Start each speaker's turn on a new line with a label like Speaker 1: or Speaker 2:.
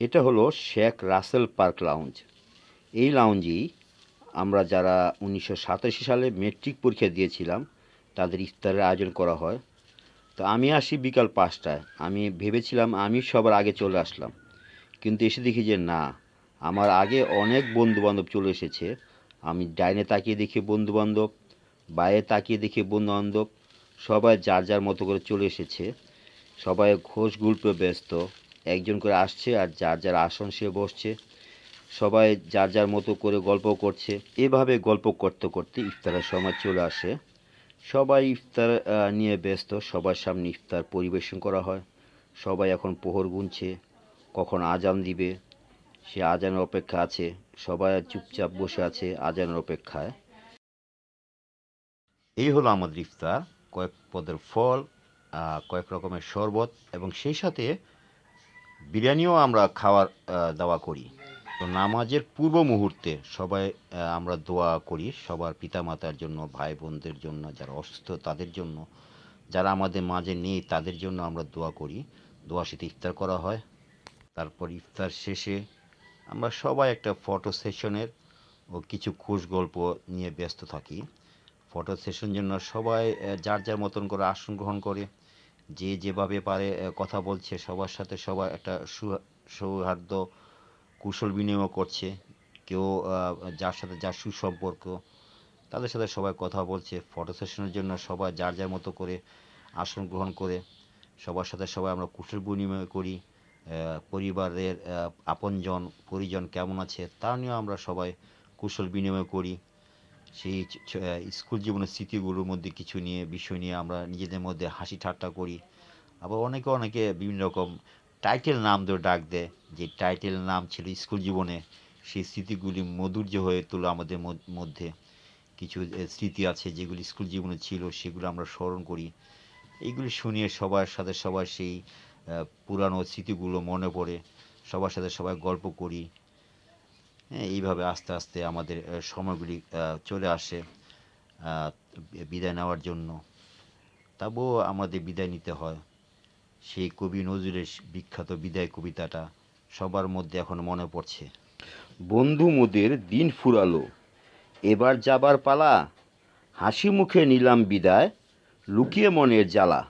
Speaker 1: এটা হলো Sheikh Rasel park lounge. এই লাউঞ্জেই আমরা যারা উনিশশো সাতাশি সালে মেট্রিক পরীক্ষা দিয়েছিলাম, তাদের ইফতারের আয়োজন করা হয়। তো আমি আসি বিকাল পাঁচটায়। আমি ভেবেছিলাম আমি সবার আগে চলে আসলাম। কিন্তু এসে দেখি যে না, আমার আগে অনেক বন্ধুবান্ধব চলে এসেছে। আমি ডাইনে তাকিয়ে দেখি বন্ধুবান্ধব বাইরে তাকিয়ে দেখি বন্ধুবান্ধব, সবাই যার যার মতো করে চলে এসেছে। সবাই ঘোষ গুল্পে ব্যস্ত। একজন করে আসছে আর যার যার আসন সে বসছে। সবাই যার যার মতো করে গল্প করছে। এভাবে গল্প করতে করতে ইফতারের সময় চলে আসে। সবাই ইফতার নিয়ে ব্যস্ত। সবার সামনে ইফতার পরিবেশন করা হয়। সবাই এখন পোহর গুনছে। কখন আজান দিবে? সে আজানের অপেক্ষা আছে। সবাই চুপচাপ বসে আছে আজানের অপেক্ষায়। এই হলো আমাদের ইফতার। কয়েক পদের ফল কয়েক রকমের শরবত এবং সেই সাথে বিরিয়ানিও আমরা খাওয়ার দাওয়া করি। তো নামাজের পূর্ব মুহূর্তে সবাই আমরা দোয়া করি সবার পিতামাতার জন্য ভাই বোনদের জন্য, যারা অসুস্থ তাদের জন্য, যারা আমাদের মাঝে নেই তাদের জন্য আমরা দোয়া করি। দোয়া সাথে ইফতার করা হয়। তারপর ইফতার শেষে আমরা সবাই একটা ফটো সেশনের ও কিছু খোশ গল্প নিয়ে ব্যস্ত থাকি। ফটো সেশন জন্য সবাই যার যার মতন করে আসন গ্রহণ করে। যে যেভাবে পারে কথা বলছে, সবার সাথে সবার একটা সৌহার্দ্য কুশল বিনিময় করছে। কেউ যার সাথে যার সুসম্পর্ক, তাদের সাথে সবাই কথা বলছে ফটো সেশনের জন্য সবাই যার যার মতো করে আসন গ্রহণ করে, সবার সাথে সবাই আমরা কুশল বিনিময় করি পরিবারের আপনজন, পরিজন কেমন আছে, তা নিয়েও আমরা সবাই কুশল বিনিময় করি। সেই স্কুল জীবনের স্মৃতিগুলোর মধ্যে কিছু নিয়ে, বিষয় নিয়ে আমরা নিজেদের মধ্যে হাসি ঠাট্টা করি। আবার অনেকে অনেকে বিভিন্ন রকম টাইটেল নাম ধরে ডাক দেয়। যে টাইটেল নাম ছিল স্কুল জীবনে, সেই স্মৃতিগুলি মধুর্য হয়ে তোলো আমাদের মধ্যে। কিছু স্মৃতি আছে যেগুলি স্কুল জীবনে ছিল, সেগুলো আমরা স্মরণ করি। এইগুলি শুনিয়ে সবার সাথে সবার সেই পুরানো স্মৃতিগুলো মনে পড়ে। সবার সাথে সবাই গল্প করি। এইভাবে আস্তে আস্তে আমাদের সময়গুলি চলে আসে বিদায় নেওয়ার জন্য। তবুও আমাদের বিদায় নিতে হয়। সেই কবি নজরুলের বিখ্যাত বিদায় কবিতাটা সবার মধ্যে এখন মনে পড়ছে। বন্ধু মোদের দিন ফুরালো, এবার যাবার পালা, হাসি মুখে নিলাম বিদায়, লুকিয়ে মনের জ্বালা।